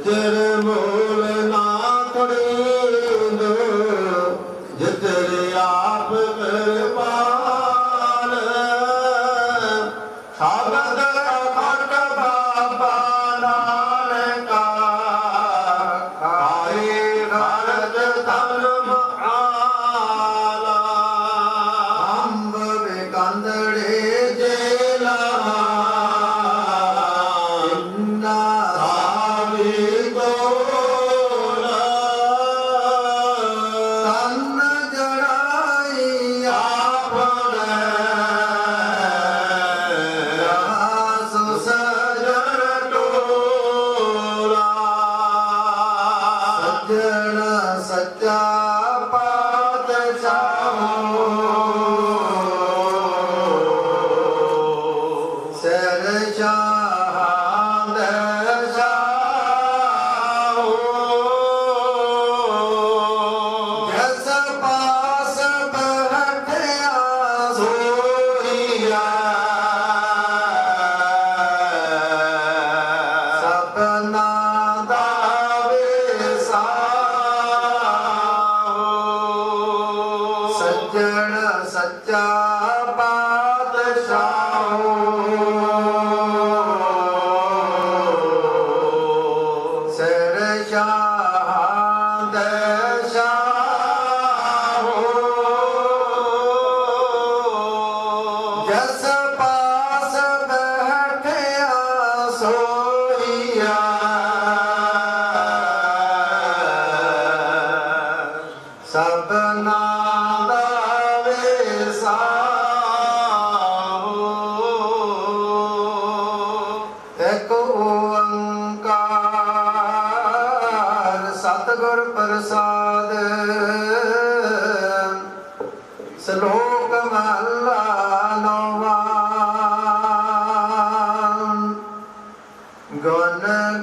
ਸੱਜਣ ਮੂਲ ਨਾ ਕੜੀ सच्चा ਗੁਰ ਪ੍ਰਸਾਦ। ਸਲੋਕ ਮਹਲਾ ਨੌਵਾਂ। ਗੁਣ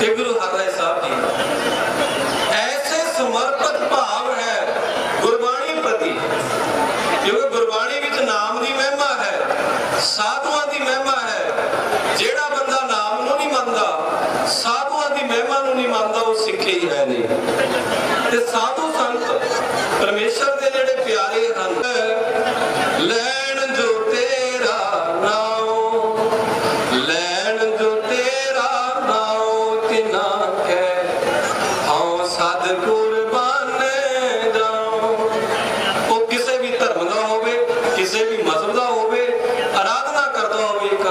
ਤੇ ਗੁਰਬਾਣੀ ਪ੍ਰਤੀ, ਕਿਉਂਕਿ ਗੁਰਬਾਣੀ ਵਿੱਚ ਨਾਮ ਦੀ ਮਹਿਮਾ ਹੈ, ਸਾਧੂਆਂ ਦੀ ਮਹਿਮਾ ਹੈ। ਜਿਹੜਾ ਬੰਦਾ ਨਾਮ ਨੂੰ ਨਹੀਂ ਮੰਨਦਾ, ਸਾਧੂਆਂ ਦੀ ਮਹਿਮਾ ਨੂੰ ਨਹੀਂ ਮੰਨਦਾ, ਉਹ ਸਿੱਖੇ ਹੈ ਨਹੀਂ। ਤੇ ਸਾਧੂ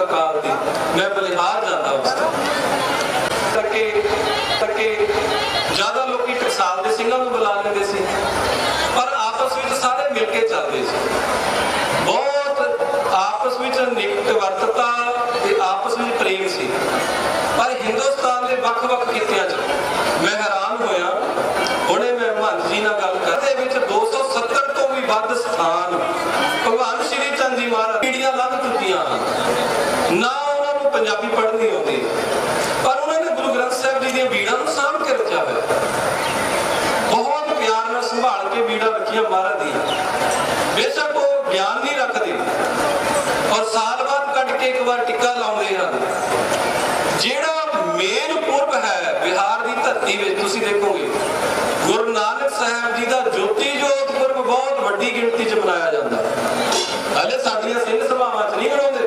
ਸਰਕਾਰ ਦੀ। ਮੈਂ ਬਲਿਹਾਰ ਜਾਂਦਾ ਉਸ ਕਰਕੇ ਕਰਕੇ ਜ਼ਿਆਦਾ ਲੋਕੀ ਟਕਸਾਲ ਦੇ ਸਿੰਘਾਂ ਨੂੰ ਬੁਲਾ ਲੈਂਦੇ ਸੀ। ਪਰ ਆਪਸ ਵਿੱਚ ਸਾਰੇ ਮਿਲ ਕੇ ਚੱਲਦੇ ਸੀ। ਬਹੁਤ ਆਪਸ ਵਿੱਚ ਨਿਕਟ ਵਰਤਤਾ ਤੇ ਆਪਸ ਵਿੱਚ ਪ੍ਰੇਮ ਸੀ। ਪਰ ਹਿੰਦੁਸਤਾਨ ਦੇ ਵੱਖ-ਵੱਖ ਕਿੱਤਿਆਂ ਪੰਜਾਬੀ ਨੂੰ ਪੰਜਾਬੀ ਆਉਂਦੀ ਪਰ ਉਹਨਾਂ ਨੇ ਗੁਰੂ ਗ੍ਰੰਥ ਸਾਹਿਬ ਜੀ ਦੀਆਂ ਬੀੜਾਂ ਨੂੰ ਸਾਂਭ ਕੇ ਰੱਖਿਆ ਹੋਇਆ। ਬਹੁਤ ਪਿਆਰ ਨਾਲ ਸੰਭਾਲ ਕੇ ਬੀੜਾਂ ਰੱਖੀਆਂ ਮਹਾਰਾਜ ਦੀ ਬੇਸ਼ੱਕ ਉਹ ਗਿਆਨ ਨਹੀਂ ਰੱਖਦੇ। ਔਰ ਸਾਲ ਬਾਅਦ ਕੱਢ ਕੇ ਇੱਕ ਵਾਰ ਟਿੱਕਾ ਲਾਉਂਦੇ ਹਨ। ਜਿਹੜਾ ਮੇਨ ਪੁਰਬ ਹੈ ਬਿਹਾਰ ਦੀ ਧਰਤੀ ਵਿੱਚ, ਤੁਸੀਂ ਦੇਖੋਗੇ, ਗੁਰੂ ਨਾਨਕ ਸਾਹਿਬ ਜੀ ਦਾ ਜੋਤੀ ਜੋਤ ਪੁਰਬ ਬਹੁਤ ਵੱਡੀ ਗਿਣਤੀ 'ਚ ਮਨਾਇਆ ਜਾਂਦਾ। ਹੈ ਹਲੇ ਸਾਡੀਆਂ ਸਿੰਘ ਸਭਾਵਾਂ ਚ ਨਹੀਂ ਗਾਉਂਦੇ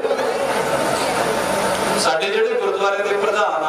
ਸਾਡੇ ਜਿਹੜੇ ਗੁਰਦੁਆਰੇ ਦੇ ਪ੍ਰਧਾਨ